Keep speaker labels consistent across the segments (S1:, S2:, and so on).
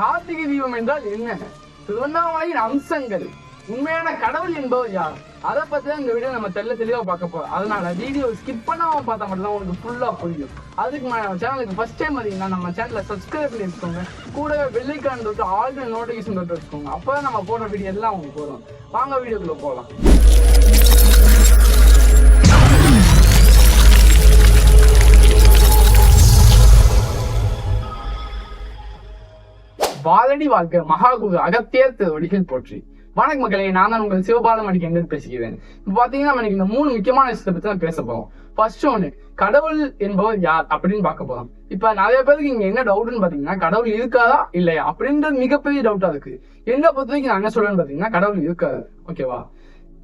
S1: கார்த்திகை தீபம் என்றால் என்ன? திருவண்ணாமலையின் அம்சங்கள். உண்மையான கடவுள் என்பவர் யார்? அதை பத்தி தான் இந்த வீடியோ நம்ம தெல்ல தெளிவா பார்க்க போறோம். அதனால வீடியோ ஸ்கிப் பண்ணாம பார்த்தா மட்டும் தான் உங்களுக்கு ஃபுல்லா புரியும். அதுக்கு நம்ம சேனலுக்கு ஃபர்ஸ்ட் டைம் பார்த்தீங்கன்னா நம்ம சேனலை சப்ஸ்கிரைப் பண்ணி வச்சுக்கோங்க. கூடவே வெள்ளைக்கான் தொட்டு ஆல்ரெடி நோட்டிஃபிகேஷன் தொட்டு வச்சுக்கோங்க. அப்பதான் நம்ம போடுற வீடியோ எல்லாம் உங்களுக்கு போதும் வாங்க வீடியோக்குள்ள போகலாம் வாழடி வாழ்க்கை மகாகுரு அகத்தியர் திருவடிகள் போற்றி. வணக்கம் மக்களே நான் தான் உங்கள் சிவபாலம் அடிக்க எங்க பேசிக்கிறேன் இப்போ பாத்தீங்கன்னா நம்ம இன்னைக்கு இந்த மூணு முக்கியமான விஷயத்தை பத்தி தான் பேச போறோம். ஃபர்ஸ்ட் ஒன்று கடவுள் என்பவர் யார் அப்படின்னு பார்க்க போறோம். இப்ப நிறைய பேருக்கு இங்க என்ன டவுட்னு பாத்தீங்கன்னா கடவுள் இருக்காதா இல்லையா அப்படின்றது மிகப்பெரிய டவுட்டா இருக்கு. என்ன பொறுத்த வரைக்கும் நான் என்ன சொல்றேன்னு பாத்தீங்கன்னா கடவுள் இருக்காது ஓகேவா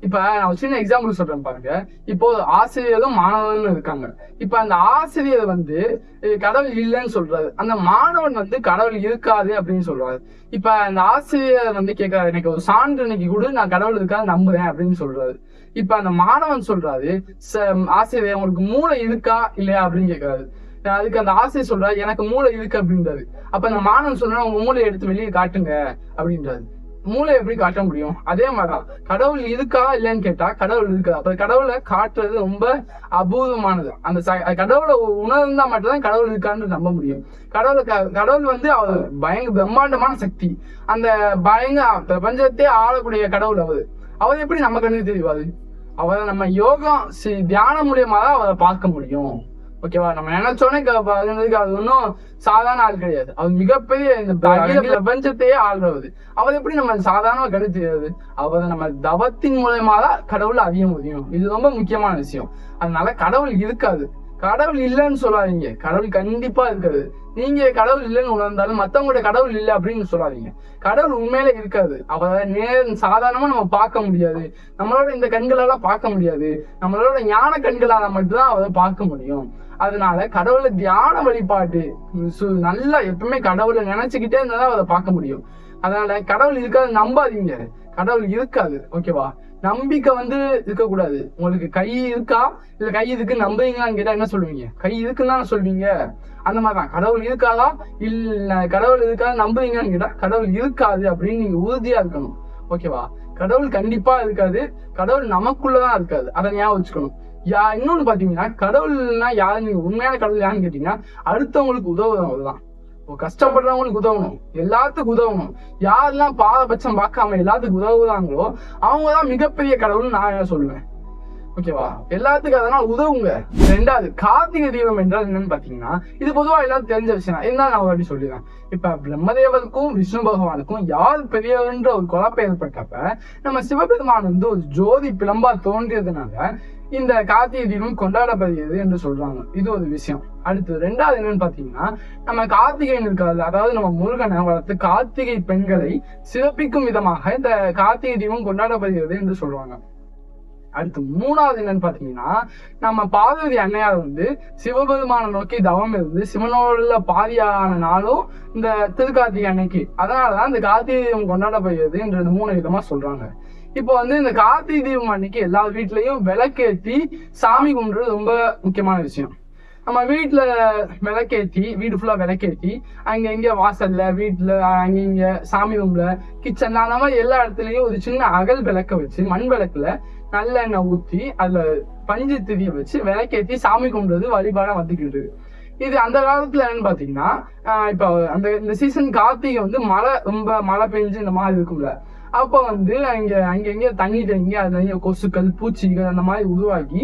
S1: இப்ப நான் சின்ன எக்ஸாம்பிள் சொல்றேன் பாருங்க. இப்போ ஆசிரியரும் மாணவனும் இருக்காங்க. இப்ப அந்த ஆசிரியர் வந்து கடவுள் இல்லைன்னு சொல்றாரு. அந்த மாணவன் வந்து கடவுள் இருக்காது அப்படின்னு சொல்றாரு. இப்ப அந்த ஆசிரியர் வந்து கேட்கறாரு எனக்கு ஒரு சான்று இன்னைக்கு கூட நான் கடவுள் இருக்காது நம்புறேன் அப்படின்னு சொல்றாரு. இப்ப அந்த மாணவன் சொல்றாரு "ச- ஆசிரியர் உங்களுக்கு மூளை இருக்கா இல்லையா? அப்படின்னு கேட்கறாரு அதுக்கு அந்த ஆசை சொல்றாரு எனக்கு மூளை இருக்கு அப்படின்றாரு. அப்ப அந்த மாணவன் சொல்றாரு உங்க மூளை எடுத்து வெளியே காட்டுங்க அப்படின்றாரு. மூளை எப்படி காட்ட முடியும்? அதே மாதிரிதான். கடவுள் இருக்கா இல்லைன்னு கேட்டா கடவுள் இருக்கா அப்ப கடவுளை காட்டுறது ரொம்ப அபூதமானது அந்த ச- கடவுளை உணர்ந்தா மட்டும்தான் கடவுள் இருக்கான்னு நம்ப முடியும். கடவுளை கடவுள் வந்து அவர் பயங்கர பிரம்மாண்டமான சக்தி. அந்த பயங்க பிரபஞ்சத்தையே ஆளக்கூடிய கடவுள் அவர். அவர் எப்படி நம்ம கண்ணுக்கு தெரிவாரு அவரை நம்ம யோகம் தியானம் மூலியமா தான் அவரை பார்க்க முடியும். ஓகேவா? நம்ம நினைச்சோன்னே க- பகிர்ந்ததுக்கு அது ஒன்றும் சாதாரண ஆள் கிடையாது. அவர் மிகப்பெரிய இந்த பிரபஞ்சத்தையே ஆள்றவர் அவர் எப்படி நம்ம சாதாரண கருத்து தெரியாது அவரை நம்ம தவத்தின் மூலயமா தான் கடவுள் அறிய முடியும். இது ரொம்ப முக்கியமான விஷயம். அதனால கடவுள் இருக்காது. கடவுள் இல்லைன்னு சொல்லாதீங்க. கடவுள் கண்டிப்பா இருக்காது. நீங்க கடவுள் இல்லைன்னு உணர்ந்தாலும் மத்தவங்களோட கடவுள் இல்லை அப்படின்னு சொல்லாதீங்க. கடவுள் உண்மையில இருக்காது. அவரை நேர் சாதாரணமா நம்ம பார்க்க முடியாது. நம்மளோட இந்த கண்களால பார்க்க முடியாது. நம்மளோட ஞான கண்களால மட்டும்தான் அவரை பார்க்க முடியும். அதனால கடவுளை தியான வழிபாட்டு சு- நல்லா எப்பவுமே கடவுளை நினைச்சுக்கிட்டே இருந்தாதான் அதை பார்க்க முடியும். அதனால கடவுள் இருக்காது நம்பாதீங்க. கடவுள் இருக்காது ஓகேவா நம்பிக்கை வந்து இருக்கக்கூடாது. உங்களுக்கு கை இருக்கா? இல்ல கை இருக்கு நம்புறீங்களான்னு கேட்டா என்ன சொல்லுவீங்க? கை இருக்குன்னு தானே சொல்வீங்க அந்த மாதிரிதான். கடவுள் இருக்காதா? இல்ல கடவுள் இருக்கா? நம்புறீங்களான்னு கேட்டா கடவுள் இருக்காது அப்படின்னு நீங்க உறுதியா இருக்கணும். ஓகேவா கடவுள் கண்டிப்பா இருக்காது. கடவுள் நமக்குள்ளதான் இருக்காது. அதை ஞாபகம் வச்சுக்கணும். யா இன்னொன்னு பாத்தீங்கன்னா கடவுள்னா யாரு? நீங்க உண்மையான கடவுள் யாருன்னு கேட்டீங்கன்னா அடுத்தவங்களுக்கு உதவுறவங்க தான். கஷ்டப்படுறவங்களுக்கு உதவணும். எல்லாத்துக்கும் உதவணும். யாரெல்லாம் பாரபட்சம் பார்க்காம எல்லாத்துக்கும் உதவுறாங்களோ அவங்க தான் மிகப்பெரிய கடவுள்னு நான் சொல்லுவேன்? ஓகேவா? எல்லாத்துக்கும் அதனால உதவுங்க. ரெண்டாவது கார்த்திகை தீபம் என்றால் என்னன்னு பாத்தீங்கன்னா இது பொதுவா எல்லாரும் தெரிஞ்ச விஷயம் என்ன நான் அப்படி சொல்லிடுறேன். இப்ப பிரம்மதேவருக்கும் விஷ்ணு பகவானுக்கும் யார் பெரியவர்ன்ற ஒரு குழப்பம் ஏற்பட்டப்ப நம்ம சிவபெருமான் வந்து ஒரு ஜோதி பிளம்பா தோன்றியதுனால இந்த கார்த்திகை தீபம் கொண்டாடப்படுகிறது என்று சொல்றாங்க. இது ஒரு விஷயம். அடுத்து ரெண்டாவது என்னன்னு பாத்தீங்கன்னா நம்ம கார்த்திகைன்னு இருக்காது அதாவது நம்ம முருகனை வளர்த்து கார்த்திகை பெண்களை சிறப்பிக்கும் விதமாக இந்த கார்த்திகை தீபம் கொண்டாடப்படுகிறது என்று சொல்றாங்க. அடுத்து மூணாவது என்னன்னு பாத்தீங்கன்னா நம்ம பார்வதி அன்னையார் வந்து சிவபெருமானை நோக்கி தவம் இருந்து சிவனோட பாதியான நாளும் இந்த திருக்கார்த்திகை அன்னைக்கு. அதனாலதான் இந்த கார்த்திகை தீபம் கொண்டாடப்படுகிறது என்ற மூணு விதமா சொல்றாங்க. இப்போ வந்து இந்த கார்த்திகை தீபம் அன்னைக்கு எல்லா வீட்லயும் விளக்கேத்தி சாமி கும்பிடுறது ரொம்ப முக்கியமான விஷயம். நம்ம வீட்டுல விளக்கேத்தி வீடு ஃபுல்லா விளக்கேத்தி அங்க இங்க வாசல்ல வீட்டுல அங்க இங்க சாமி ரூமில் கிச்சன் அந்த மாதிரி எல்லா இடத்துலயும் ஒரு சின்ன அகல் விளக்க வச்சு மண் விளக்குல நல்லெண்ணெய் ஊத்தி அதுல பஞ்சு திரிய வச்சு விளக்கேத்தி சாமி கும்பிடுறது வழிபாடா வந்துக்கிட்டு இது அந்த காலத்துல என்னன்னு பாத்தீங்கன்னா ஆஹ் இப்போ அந்த இந்த சீசன் கார்த்திகை வந்து மழை ரொம்ப மழை பெஞ்சு இந்த மாதிரி இருக்கும்ல. அப்போ வந்து அங்க அங்க இங்க தண்ணி தேங்கி அதுல கொசுக்கள் பூச்சிகள் அந்த மாதிரி உருவாக்கி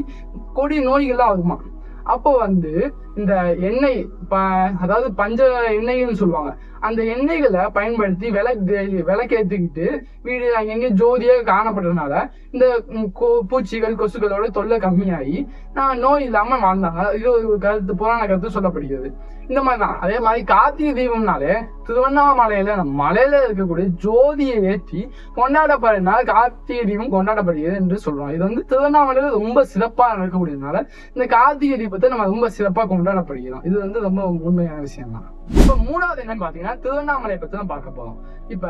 S1: கொடி நோய்கள்லாம் வருமா? அப்போ வந்து இந்த எண்ணெய் ப- அதாவது பஞ்ச எண்ணெய்னு சொல்லுவாங்க. அந்த எண்ணெய்களை பயன்படுத்தி விளக்கு விளக்கேற்றிக்கிட்டு வீடு அங்கங்கே ஜோதியாக காணப்படுறதுனால இந்த பூச்சிகள் கொசுக்களோட தொல்லை கம்மியாகி நான் நோய் இல்லாம வாழ்ந்தாங்க. இது ஒரு கருத்து புராண கருத்து சொல்லப்படுகிறது. இந்த மாதிரி தான் அதே மாதிரி கார்த்திகை தீபம்னாலே திருவண்ணாமலையில நம்ம மலையில இருக்கக்கூடிய ஜோதியை ஏற்றி கொண்டாடப்படுறதுனால கார்த்திகை தீபம் கொண்டாடப்படுகிறது என்று சொல்றோம். இது வந்து திருவண்ணாமலையில ரொம்ப சிறப்பா நடக்கக்கூடியதுனால இந்த கார்த்திகை தீபத்தை நம்ம ரொம்ப சிறப்பா கொண்டாடப்படுகிறோம். இது வந்து ரொம்ப உண்மையான விஷயம் தான் இப்ப மூணாவது என்னன்னு பாத்தீங்கன்னா திருவண்ணாமலையை பத்தி தான் பார்க்க போறோம். இப்ப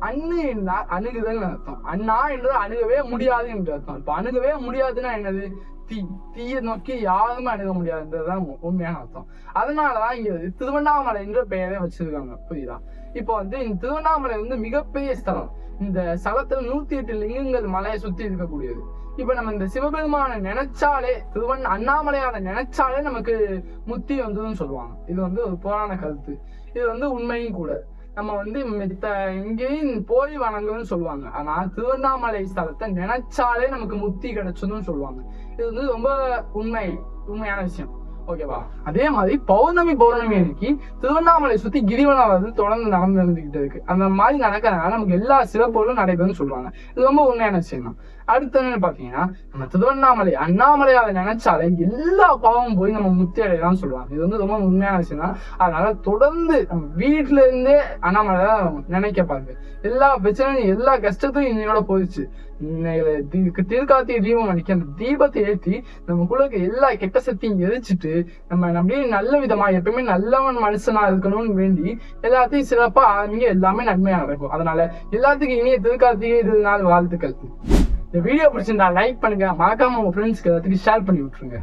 S1: அண்ணு என்றால் அணுகுதல் அர்த்தம். அண்ணா என்று அணுகவே முடியாது என்று அர்த்தம். இப்ப அணுகவே முடியாதுன்னா என்னது? தீ தீயை நோக்கி யாருமே அணுக முடியாதுன்றதுதான் உண்மையான அர்த்தம். அதனாலதான் இங்க திருவண்ணாமலை என்ற பெயரே வச்சிருக்காங்க. புரியுதா? இப்போ வந்து இந்த திருவண்ணாமலை வந்து மிகப்பெரிய ஸ்தலம். இந்த ஸ்தலத்துல நூத்தி எட்டு லிங்கங்கள் மலையை சுத்தி இருக்கக்கூடியது. இப்ப நம்ம இந்த சிவபெருமானை நினைச்சாலே திருவண்ண அண்ணாமலையாரை நினைச்சாலே நமக்கு முத்தி வந்ததுன்னு சொல்லுவாங்க. இது வந்து ஒரு புராண கருத்து. இது வந்து உண்மையும் கூட. நம்ம வந்து மித்த எங்கேயும் போய் வணங்கணும்னு சொல்லுவாங்க. ஆனா திருவண்ணாமலை ஸ்தலத்தை நினைச்சாலே நமக்கு முத்தி கிடைச்சதுன்னு சொல்லுவாங்க. இது வந்து ரொம்ப உண்மை உண்மையான விஷயம். ஓகேவா? அதே மாதிரி பௌர்ணமி பௌர்ணமி அன்னைக்கு திருவண்ணாமலை சுத்தி கிரிவலம் வந்து தொடர்ந்து நடந்து நடந்துகிட்டு இருக்கு. அந்த மாதிரி நடக்கிறதுனால நமக்கு எல்லா சிறப்புகளும் நடைபெறும்னு சொல்லுவாங்க இது ரொம்ப உண்மையான விஷயம் தான் அடுத்ததுன்னு பாத்தீங்கன்னா நம்ம திருவண்ணாமலை அண்ணாமலையாவை நினைச்சாலே எல்லா பாவமும் போய் நம்ம முத்தி அடையலாம்னு சொல்லுவாங்க. இது வந்து ரொம்ப உண்மையான விஷயம் தான் அதனால தொடர்ந்து நம்ம வீட்டுல இருந்தே அண்ணாமலை நினைக்க பாருங்க எல்லா பிரச்சனையும் எல்லா கஷ்டத்தையும் இன்னையோட போயிடுச்சு. இன்னைக்கு திருக்கார்த்திகை தீபம் அன்னைக்கு அந்த தீபத்தை ஏற்றி நமக்குள்ள இருக்க எல்லா கெட்ட சக்தியும் எரிச்சிட்டு நம்ம அப்படியே நல்ல விதமா எப்பயுமே நல்லவன் மனுஷனா இருக்கணும்னு வேண்டி எல்லாத்தையும் சிறப்பா ஆரம்பிங்க எல்லாமே நன்மையா நடக்கும். அதனால எல்லாத்துக்கும் இனிய திருக்கார்த்திகை நாள் வாழ்த்துக்கள். இந்த வீடியோ பிடிச்சிருந்தா லைக் பண்ணுங்க. மறக்காம உங்க ஃப்ரெண்ட்ஸ்க்கு எல்லாத்துக்கும் ஷேர் பண்ணி விட்டுருங்க.